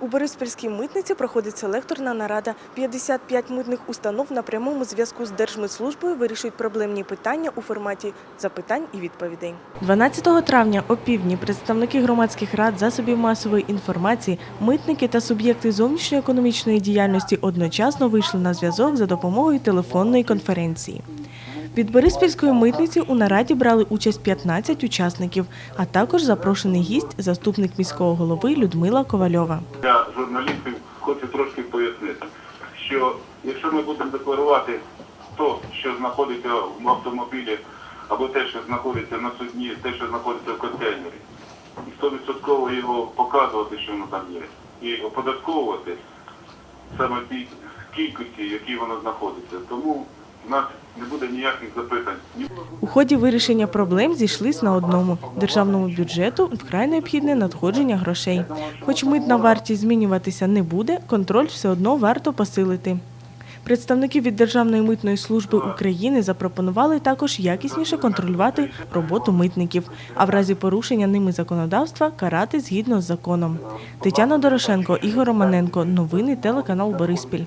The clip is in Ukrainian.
У Бориспільській митниці проходить селекторна нарада. 55 митних установ на прямому зв'язку з Держмитслужбою вирішують проблемні питання у форматі запитань і відповідей. 12 травня о півдні представники громадських рад, засобів масової інформації, митники та суб'єкти зовнішньоекономічної діяльності одночасно вийшли на зв'язок за допомогою телефонної конференції. Від Бориспільської митниці у нараді брали участь 15 учасників, а також запрошений гість, заступник міського голови Людмила Ковальова. для журналістів хочу трошки пояснити, що якщо ми будемо декларувати то, що знаходиться в автомобілі, або те, що знаходиться на судні, те, що знаходиться в контейнері, і 100% його показувати, що воно там є, і оподатковувати саме ті кількості, які воно знаходиться. Тому нас не буде ніяких запитань. У ході вирішення проблем зійшлись на одному державному бюджету вкрай необхідне надходження грошей. Хоч митна вартість змінюватися не буде, контроль все одно варто посилити. Представники від Державної митної служби України запропонували також якісніше контролювати роботу митників, а в разі порушення ними законодавства карати згідно з законом. Тетяна Дорошенко, Ігор Романенко. Новини телеканал Бориспіль.